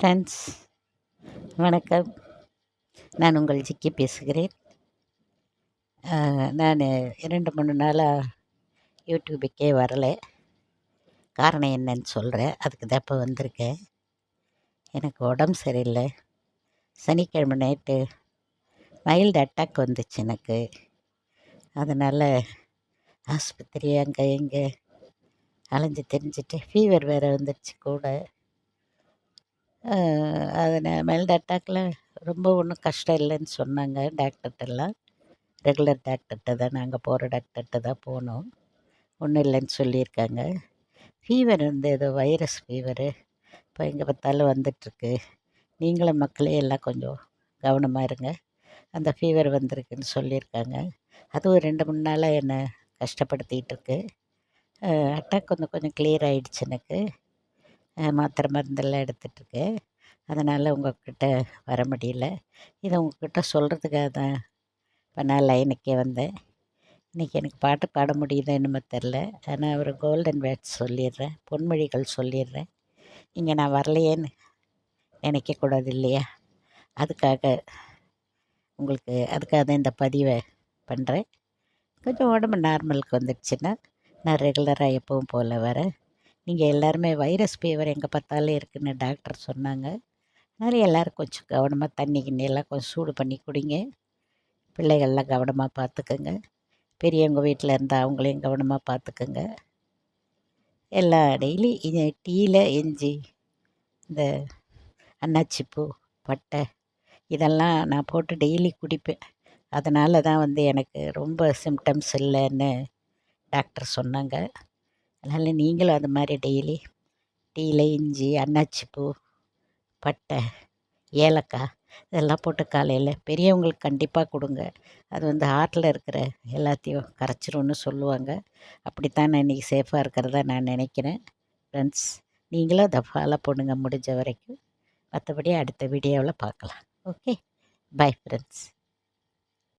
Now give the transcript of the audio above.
Friends வணக்கம். நான் உங்கள் ஜிக்கி பேசுகிறேன். நான் இரண்டு மூணு நாளாக யூடியூபுக்கே வரலை. காரணம் என்னன்னு சொல்கிறேன் அதுக்கு தான் இப்போ வந்திருக்கேன். எனக்கு உடம்பு சரியில்லை. சனிக்கிழமை நைட்டு மைல்டு அட்டாக் வந்துச்சு எனக்கு. அதனால் ஆஸ்பத்திரி அங்கே இங்கே அலைஞ்சு தெரிஞ்சுட்டு ஃபீவர் வேறு வந்துடுச்சு கூட. அதில் மைல்டு அட்டாக்கில் ரொம்ப ஒன்றும் கஷ்டம் இல்லைன்னு சொன்னாங்க டாக்டர்கிட்டலாம் ரெகுலர் டாக்டர்கிட்ட தான் நாங்கள் போகிற டாக்டர்கிட்ட தான் போனோம். ஒன்றும் இல்லைன்னு சொல்லியிருக்காங்க. ஃபீவர் வந்து ஏதோ வைரஸ் ஃபீவரு. இப்போ எங்கே பார்த்தாலும் வந்துட்டுருக்கு. நீங்களும் மக்களே எல்லாம் கொஞ்சம் கவனமாக இருங்க. அந்த ஃபீவர் வந்திருக்குன்னு சொல்லியிருக்காங்க. அதுவும் ரெண்டு மூணு நாளாக என்னை கஷ்டப்படுத்திகிட்டு இருக்கு. அட்டாக் கொஞ்சம் கொஞ்சம் கிளியர் ஆகிடுச்சு எனக்கு. மாத்திரை மருந்தெல்லாம் எடுத்துகிட்ருக்கேன் அதனால் உங்கக்கிட்ட வர முடியல. இதை உங்கக்கிட்ட சொல்கிறதுக்காக தான் இப்போ நான் லைனுக்கே வந்தேன். இன்றைக்கி எனக்கு பாட்டு பாட முடியுதோ என்னமோ தெரில ஆனால் ஒரு கோல்டன் வேர்ட்ஸ் சொல்லிடுறேன். பொன்மொழிகள் சொல்லிடுறேன். இங்கே நான் வரலையேன்னு நினைக்கக்கூடாது இல்லையா? அதுக்காக உங்களுக்கு அதுக்காக தான் இந்த பதிவை பண்ணுறேன் கொஞ்சம் உடம்பு நார்மலுக்கு வந்துடுச்சுன்னா நான் ரெகுலராக எப்பவும் போல் வரேன். நீங்கள் எல்லாருமே வைரஸ் ஃபீவர் எங்கே பார்த்தாலும் இருக்குதுன்னு டாக்டர் சொன்னாங்க. அதனால் எல்லோரும் கொஞ்சம் கவனமாக தண்ணி கிண்ணி எல்லாம் கொஞ்சம் சூடு பண்ணி குடிங்க. பிள்ளைகள்லாம் கவனமாக பார்த்துக்கோங்க. பெரியவங்க வீட்டில் இருந்தால் அவங்களையும் கவனமாக பார்த்துக்கோங்க. எல்லா டெய்லி டீயில் இஞ்சி இந்த அன்னாச்சிப்பூ பட்டை இதெல்லாம் நான் போட்டு டெய்லி குடிப்பேன். அதனால தான் வந்து எனக்கு ரொம்ப சிம்டம்ஸ் இல்லைன்னு டாக்டர் சொன்னாங்க. அதனால் நீங்களும் அது மாதிரி டெய்லி டீயில் இஞ்சி அன்னாச்சிப்பூ பட்டை ஏலக்காய் இதெல்லாம் போட்டு காலையில் பெரியவங்களுக்கு கண்டிப்பாக கொடுங்க. அது வந்து ஹார்ட்டில் இருக்கிற எல்லாத்தையும் கரைச்சிரும்னு சொல்லுவாங்க. அப்படித்தான் நான் இன்றைக்கி சேஃபாக இருக்கிறதா நான் நினைக்கிறேன். ஃப்ரெண்ட்ஸ் நீங்களும் அதை ஃபாலோ பண்ணுங்கள் முடிஞ்ச வரைக்கும். மற்றபடி அடுத்த வீடியோவில் பார்க்கலாம். Okay bye friends